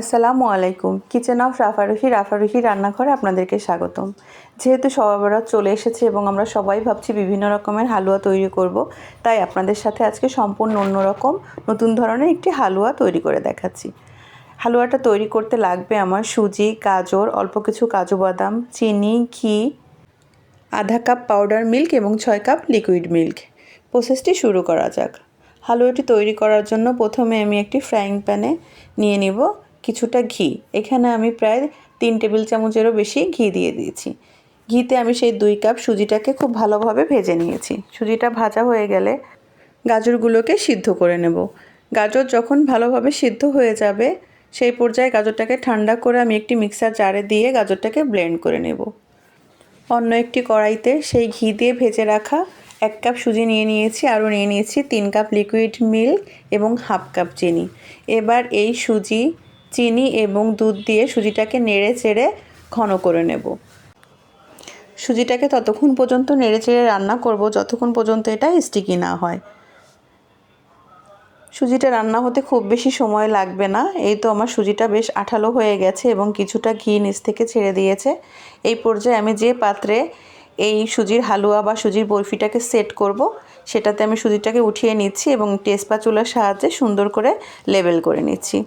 আসসালামু আলাইকুম। Kitchen of রাফারুহি রাফারুহি রান্নাঘরে আপনাদেরকে স্বাগতম। যেহেতু সবাবরাত চলে এসেছে এবং আমরা সবাই ভাবছি বিভিন্ন রকমের হালুয়া তৈরি করব, তাই আপনাদের সাথে আজকে সম্পূর্ণ অন্যরকম, নতুন ধরনের একটি হালুয়া তৈরি করে দেখাচ্ছি। হালুয়াটা তৈরি করতে লাগবে আমার সুজি, গাজর, অল্প কিছু কাজু বাদাম, চিনি, ঘি, আধা কাপ পাউডার মিল্ক এবং ছয় কাপ লিকুইড মিল্ক। প্রসেসটি শুরু করা যাক। হালুয়াটি তৈরি করার জন্য প্রথমে আমি একটি ফ্রাইং প্যানে নিয়ে নিব। কিছুটা ঘি। এখানে আমি প্রায় তিন টেবিল চামচেরও বেশি ঘি দিয়ে দিয়েছি। ঘিতে আমি সেই দুই কাপ সুজিটাকে খুব ভালোভাবে ভেজে নিয়েছি। সুজিটা ভাজা হয়ে গেলে গাজরগুলোকে সিদ্ধ করে নেব। গাজর যখন ভালোভাবে সিদ্ধ হয়ে যাবে, সেই পর্যায়ে গাজরটাকে ঠান্ডা করে আমি একটি মিক্সার জারে দিয়ে গাজরটাকে ব্লেন্ড করে নেব। অন্য একটি কড়াইতে সেই ঘি দিয়ে ভেজে রাখা এক কাপ সুজি নিয়ে নিয়েছি, আরও নিয়ে নিয়েছি তিন কাপ লিকুইড মিল্ক এবং হাফ কাপ চিনি। এবার এই সুজি চিনি এবং দুধ দিয়ে সুজিটাকে নেড়ে চেড়ে ঘন করে নেব। সুজিটাকে ততক্ষণ পর্যন্ত নেড়ে চেড়ে রান্না করব, যতক্ষণ পর্যন্ত এটা স্টিকি না হয়। সুজিটা রান্না হতে খুব বেশি সময় লাগবে না। এই তো আমার সুজিটা বেশ আঠালো হয়ে গেছে এবং কিছুটা ঘি নিচ থেকে ছেড়ে দিয়েছে। এই পর্যায়ে আমি যে পাত্রে এই সুজির হালুয়া বা সুজির বরফিটাকে সেট করব, সেটাতে আমি সুজিটাকে উঠিয়ে নিচ্ছি এবং টেস্পা চুলার সাহায্যে সুন্দর করে লেবেল করে নিচ্ছি।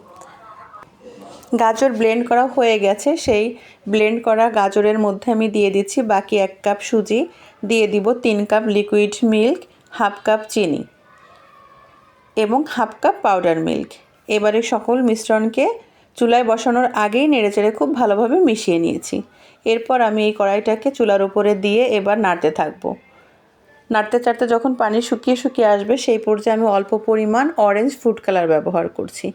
গাজর ব্লেন্ড করা হয়ে গেছে। সেই ব্লেন্ড করা গাজরের মধ্যে আমি দিয়ে দিচ্ছি বাকি এক কাপ সুজি। দিয়ে দিব তিন cup liquid milk half cup চিনি এবং হাফ কাপ পাউডার মিল্ক এবারে সকল মিশ্রণকে চুলায় বসানোর আগেই নেড়েচেড়ে খুব ভালোভাবে মিশিয়ে নিয়েছি। এরপর আমি এই কড়াইটাকে চুলার উপরে দিয়ে এবার নাড়তে থাকব। নাড়তে চাড়তে যখন পানি শুকিয়ে শুকিয়ে আসবে, সেই পর্যায়ে আমি অল্প পরিমাণ অরেঞ্জ ফুড কালার ব্যবহার করছি।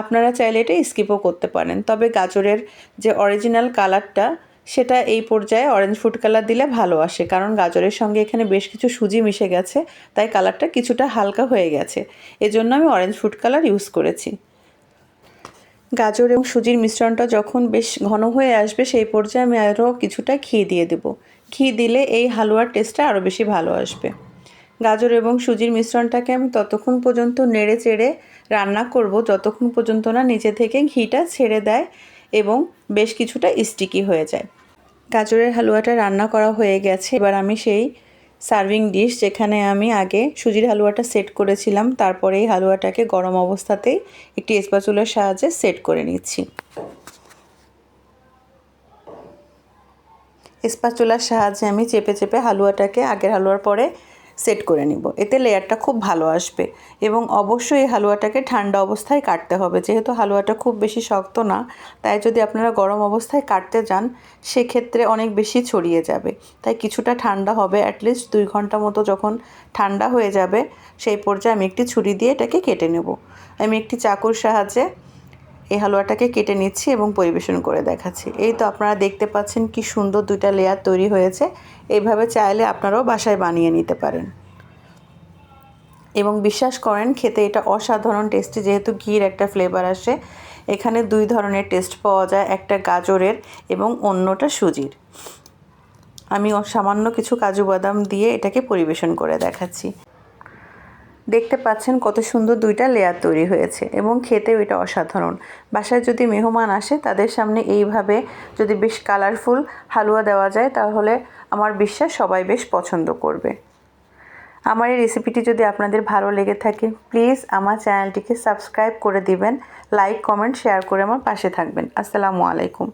আপনারা চাইলে এটা স্কিপও করতে পারেন। তবে গাজরের যে অরিজিনাল কালারটা সেটা এই পর্যায়ে অরেঞ্জ ফুড কালার দিলে ভালো আসে। কারণ গাজরের সঙ্গে এখানে বেশ কিছু সুজি মিশে গেছে, তাই কালারটা কিছুটা হালকা হয়ে গেছে। এজন্য আমি অরেঞ্জ ফুড কালার ইউজ করেছি। গাজর এবং সুজির মিশ্রণটা যখন বেশ ঘন হয়ে আসবে, সেই পর্যায়ে আমি আরও কিছুটা ঘি দিয়ে দেবো। ঘি দিলে এই হালুয়ার টেস্টটা আরও বেশি ভালো আসবে। গাজর এবং সুজির মিশ্রণটাকে আমি ততক্ষণ পর্যন্ত নেড়ে চেড়ে রান্না করব। যতক্ষণ পর্যন্ত না নিচে থেকে ঘিটা ছেড়ে দেয় এবং বেশ কিছুটা স্টিকি হয়ে যায়। গাজরের হালুয়াটা রান্না করা হয়ে গেছে। এবার আমি সেই সার্ভিং ডিশ যেখানে আমি আগে সুজির হালুয়াটা সেট করেছিলাম, তারপরে এই হালুয়াটাকে গরম অবস্থাতেই একটি স্পাচুলার সাহায্যে সেট করে নিচ্ছি। স্পাচুলার সাহায্যে আমি চেপে চেপে হালুয়াটাকে আগের হালুয়ার পরে সেট করে নিব। এতে লেয়ারটা খুব ভালো আসবে এবং অবশ্যই এই হালুয়াটাকে ঠান্ডা অবস্থায় কাটতে হবে। যেহেতু হালুয়াটা খুব বেশি শক্ত না, তাই যদি আপনারা গরম অবস্থায় কাটতে যান, সেক্ষেত্রে অনেক বেশি ছড়িয়ে যাবে। তাই কিছুটা ঠান্ডা হবে অ্যাটলিস্ট দুই ঘণ্টা মতো যখন ঠান্ডা হয়ে যাবে, সেই পর্যায়ে আমি একটি ছুরি দিয়ে এটাকে কেটে নেব। আমি একটি চাকুর সাহায্যে এই হালুয়াটাকে কেটে নিচ্ছি এবং পরিবেশন করে দেখাচ্ছি। এই তো আপনারা দেখতে পাচ্ছেন কি সুন্দর দুইটা লেয়ার তৈরি হয়েছে। এইভাবে চাইলে আপনারাও বাসায় বানিয়ে নিতে পারেন। এবং বিশ্বাস করেন, খেতে এটা অসাধারণ টেস্টি যেহেতু ঘির একটা ফ্লেভার আসে। এখানে দুই ধরনের টেস্ট পাওয়া যায়, একটা গাজরের এবং অন্যটা সুজির। আমি সামান্য কিছু কাজু বাদাম দিয়ে এটাকে পরিবেশন করে দেখাচ্ছি। দেখতে পাচ্ছেন কত সুন্দর দুইটা লেয়ার তৈরি হয়েছে এবং খেতেও এটা অসাধারণ। বাসায় যদি মেহমান আসে, তাদের সামনে এইভাবে যদি বেশ কালারফুল হালুয়া দেওয়া যায়, তাহলে আমার বিশ্বাস সবাই বেশ পছন্দ করবে। আমার এই রেসিপিটি যদি আপনাদের ভালো লেগে থাকে প্লিজ আমার চ্যানেলটিকে সাবস্ক্রাইব করে দিবেন লাইক কমেন্ট শেয়ার করে আমার পাশে থাকবেন। আসসালামু আলাইকুম।